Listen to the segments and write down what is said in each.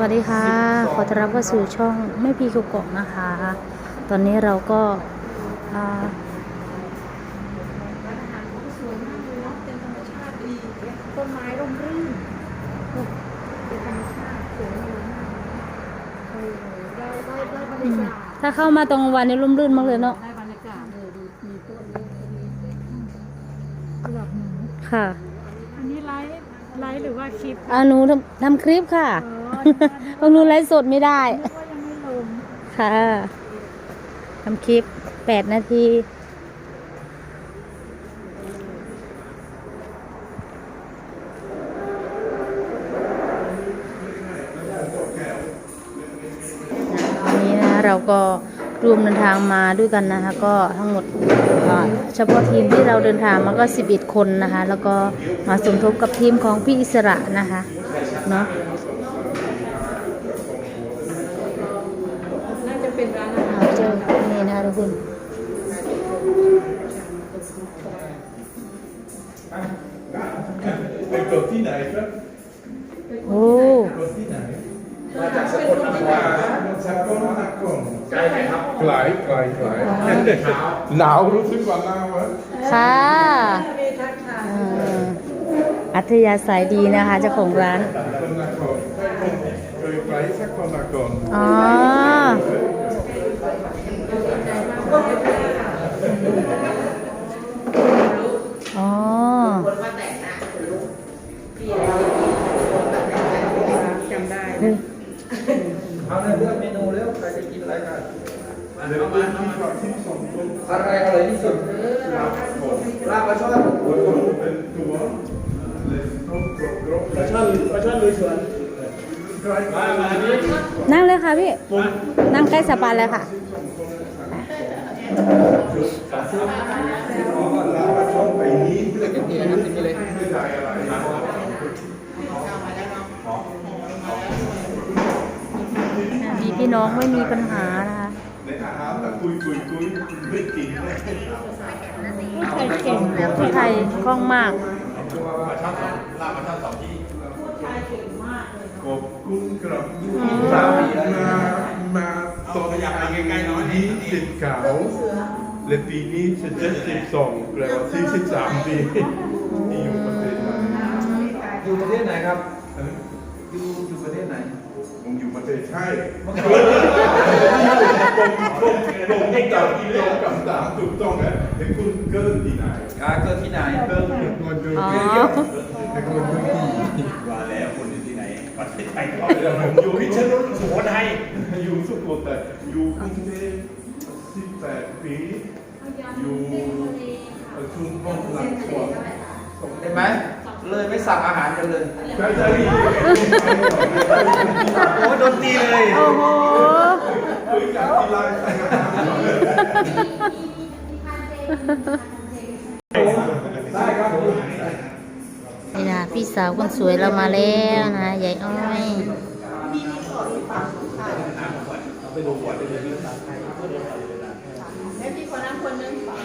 วัสดีค่ะ ขอต้อนรับเข้าสู่ช่องไม่พีกุกกอกนะคะ ตอนนี้เราก็อ่าสวยมากเลยเนาะเป็นธรรมชาติดีต้นไม้ร่มรื่นเป็นธรรมชาติสวยงามมากเออได้ได้ได้บรรยากาศถ้าเข้ามาตรงวันนี้ร่มรื่นมากเลยเนาะได้บรรยากาศเลยดีมีต้นนี้ต้นนี้กระดับหนูค่ะ อันนี้ไลฟ์ไลฟ์หรือว่าคลิปอาหนูทำทำคลิปค่ะอ๋อเพราะหนูไลฟ์สดไม่ได้นึกว่ายังไม่ลงค่ะทำคลิปแปดนาทีวันนี้นะเราก็รวมเดินทางมาด้วยกันนะคะ ก็ทั้งหมดอ่าเฉพาะทีมที่เราเดินทางมาก็ 11 คนนะคะ แล้วก็มาสมทบกับทีมของพี่อิสระนะคะเนาะ น่าจะ เป็นร้านอาหารเราเจอนี่นะคะทุกคนไปกดที่ไหนครับโอ้กดที่ไหนมาจากสกลนครสักคนสักคนไกลไหมครับไกลไกลไกลหนาวรู้สึกว่าหนาวไหมค่ะเอ่ออัธยาศัยดีนะคะเจ้าของร้านคนละคนเคยไปสักคนละคนอ๋ออ๋อ จำได้ เฮ้ย เอาในเลือกเมนูแล้วใครจะกิน อะไรกันเดี๋ยวเป็นที่ก่อนที่สองคนอะไรอร่อยที่สุดลาบปลาช่อนเป็นตัวเลยต้องกรอบกรอบปลาช่อนปลาช่อนลุยสวนนั่งเลยค่ะพี่ นั่งใกล้สปานเลยค่ะไปนี้เลือกอย่างนี้นะครับองนี้เลย ไม่ได้อะไร นะมีพี่น้องไม่มีปัญหานะคะในอาหารแต่คุยคุยคุยไม่กินผู้ไทยเก่งผู้ไทยคล่องมากขอบคุณครับมามาตอนนี้สิบเก้าและปีนี้จะเจ็ดสิบสองแปลว่าสี่สิบสามปีที่อยู่ประเทศไทยอยู่ประเทศไหนครับอยู่อยู่ประเทศไหน ผมอยู่ประเทศไทยผมผมผมผมตอบตรงคำถามถูกต้องนะแต่คุณเกิดที่ไหนกาเกิดที่ไหนเกิดอยู่คนเดียวอ๋อแต่คนเดียวที่ว่าแล้วคนอยู่ที่ไหนประเทศไทยก็ผมอยู่พิษณุสุโขทัยอยู่สุโขทัยอยู่กรุงเทพสิบแปดปีอยู่ประชุมห้องหลังสวนเห็นไหม เลยไม่สั่งอาหารกันเลยใช่ใช่โอ้โดนตีเลยโอ้โหคุยกันทีไรใช่ไหมได้ครับนี่นะพี่สาวคนสวยเรามาแล้วนะยายอ้อย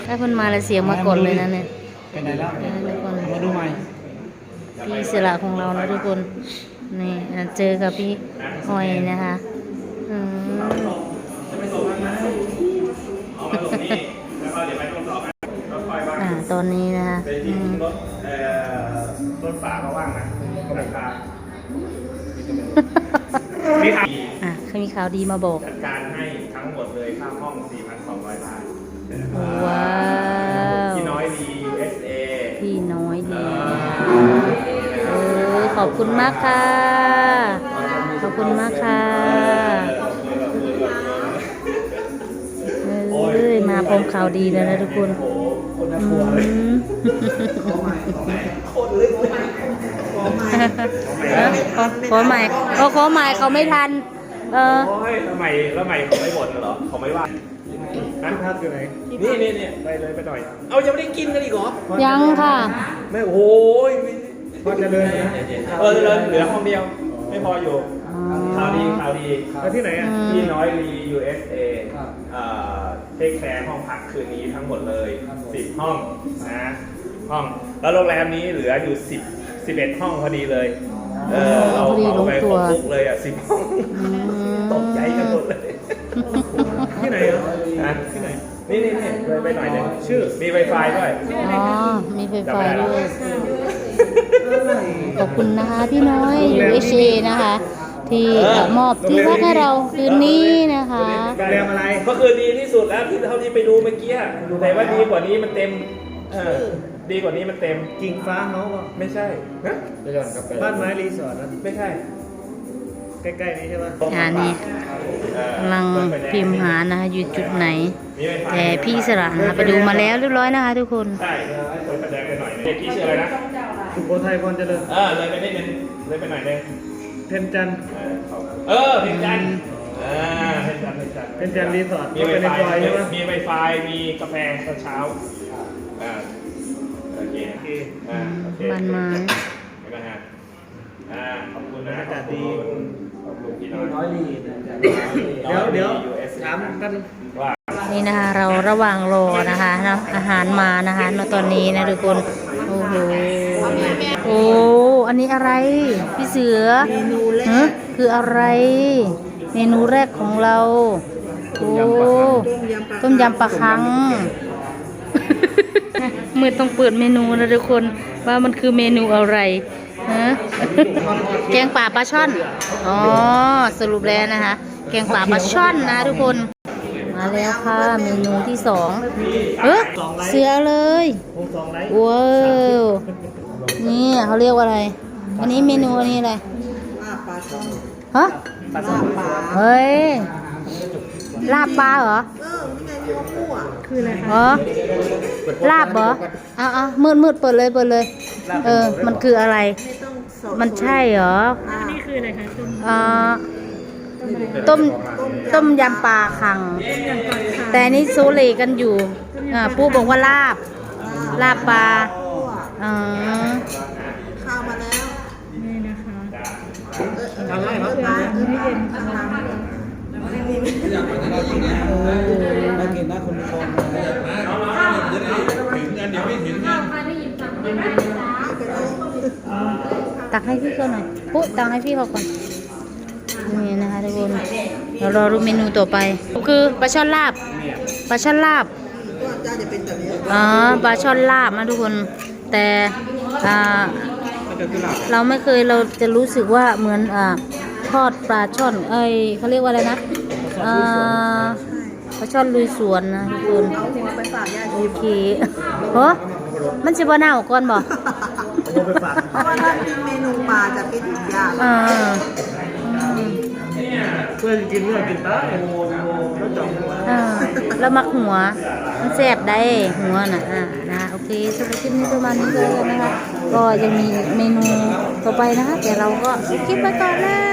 ได้คนมาแล้วเสียงมากดเลยนะเนี่ยเป็นไงแล้วนะทุกคนมาดูใหม่ พี่อิสระของเรานะทุกคนนี่อะเจอกับพี่อ้อยนะคะอืมอ่าตอนนี้นะคะเป็นอืที่มรถเอ่อรถฝาเขาว่างนะก็ราคามีค่าอะเขามีข่าวดีมาบอกจัดการให้ทั้งหมดเลยค่าห้อง 4,200 บาทว้า คุณมากค่ะ ขอบคุณมากค่ะเอ้ยมาพร้อมข่าวดีเลยนะทุกคนอืมเออขอขอใหม่เขาขอใหม่เขาไม่ทัน เออโอ้ยแล้วใหม่แล้วใหม่เขาไม่บ่นเหรอเขาไม่ว่านั่นพักอยู่ไหน นี่นี่นี่ไปเลยไปหน่อย เอาจะไม่ได้กินกันอีกเหรอ ยังค่ะ ไม่โอ้ย พอจะเดินนะเออเดินเหลือห้องเดียว ไม่พออยู่ข่าวดีข่าวดีแล้วที่ไหนอะที่น้อยรี USA เอ่อเทคแคร์ห้องพักคืนนี้ทั้งหมดเลย 10 ห้องนะห้องแล้วโรงแรมนี้เหลืออยู่ 10 11 ห้องพอดีเลยเออเราพอดีลงตัวเอาไปของปุ๊กเลยอะสิบห้องตกใจกันหมดเลยที่ไหนเหรอนะที่ไหนนี่นี่นี่เลยไปหน่อยหนึงชื่อมีไวไฟด้วยอ๋อมีไฟฟ้าด้วย ขอบคุณนะคะพี่น้อย USA นะคะ ที่มอบที่พักให้เราคืนนี้นะคะโรงแรมอะไรก็คือดีที่สุดแล้วที่เท่าที่ไปดูเมื่อกี้อะแต่ว่าดีกว่านี้มันเต็มเออดีกว่านี้มันเต็มกิ่งฟ้าเฮาส์ป่ะไม่ใช่ฮะบ้านไม้รีสอร์ทนะไม่ใช่ ใกล้ๆนี้ใช่ไหมอ่านี่เออกำลังพิมพ์หานะคะอยู่จุดไหนมีไวไฟแต่พี่อิสระนะคะไปดูมาแล้วเรียบร้อยนะคะทุกคนใช่เปิดประแดงไปหน่อยนึงเด็กพี่ชื่ออะไรนะ สุโขทัยพรเจริญเออเลยไปนิดนึงเลยไปหน่อยนึงเพนจันทร์เออเพ็ญจันทร์อ่าเพ็ญจันทร์เพ็ญจันทร์เพนจันทร์รีสอร์ทมีก็ไวเป็นไฟในซอยใช่ไหมมีไวไฟมีกาแฟตอนเช้าอ่าโอเคโอเคอ่าโอเคบ้านไม้ ไม่เป็นไรฮะอ่าขอบคุณนะบรรยากาศดี ขอบคุณพี่น้อยน้อยดีเดี๋ยวเดี๋ยวถามกันว่า นี่นะคะเราระหว่างรอนะคะเนาะอาหารมานะคะณตอนนี้นะทุกคน โอ้โห โอ้ อันนี้อะไร พี่เสือเมนูแรกคืออะไร เมนูแรกของเรา โอ้ ต้มยำปลาคังมือต้องเปิดเมนูนะทุกคนว่ามันคือเมนูอะไรฮะแกงป่าปลาช่อน อ๋อ สรุปแล้วนะคะ แกงป่าปลาช่อนนะทุกคน มาแล้วค่ะ เมนูที่สองเฮ้ยเสือเลยวงสองไลท์ว้าว นี่เขาเรียกว่าอะไร อันนี้เมนูอันนี้อะไรฮะเฮ้ย ลาบปลาเหรอคืออะไรอ๋อลาบเหรอเอาเอามืดมืดเปิดเลยเปิดเลย เออ มันคืออะไรมันใช่เหรอนี่คืออะไรคะต้มอ่าต้ม ต้มยำปลาคังยำปลาคังแต่อันนี่โซเลกันอยู่ อ่าปู่บอกว่าลาบ ลาบปลาอ๋อนี่นะคะ ทำได้ไหมไม่เย็นค่ะมากินนะคุณผู้ชมตักให้พี่เขาหน่อยปุ๊ตักให้พี่เขาก่อนนี่นะคะทุกคนเรารอรู้เมนูต่อไป คือปลาช่อนลาบปลาช่อนลาบอ๋อปลาช่อนลาบนะทุกคน แต่อ่า เราไม่เคยเราจะรู้สึกว่าเหมือนอ่าทอดปลาช่อนเอ้ยเขาเรียกว่าอะไรนะอ่าปลาช่อนลุยสวนนะทุกคนโอเคเฮ้มันจะบ่เน่าก่อนบ่โทรไปฝากเพราะว่าถ้ากินเมนูปลาจะคิดถึงยากอ่าเพื่อนกินเนื้อกินตาโอ้โหแล้วจ่องหัวอ่าแล้วมักหัว มันแสบได้หัวน่ะอ่านะโอ เคสำหรับคลิปนี้ประมาณนี้เลยนะคะ ก็ยังมีเมนูต่อไปนะคะแต่เราก็คลิปไปก่อนแล้ว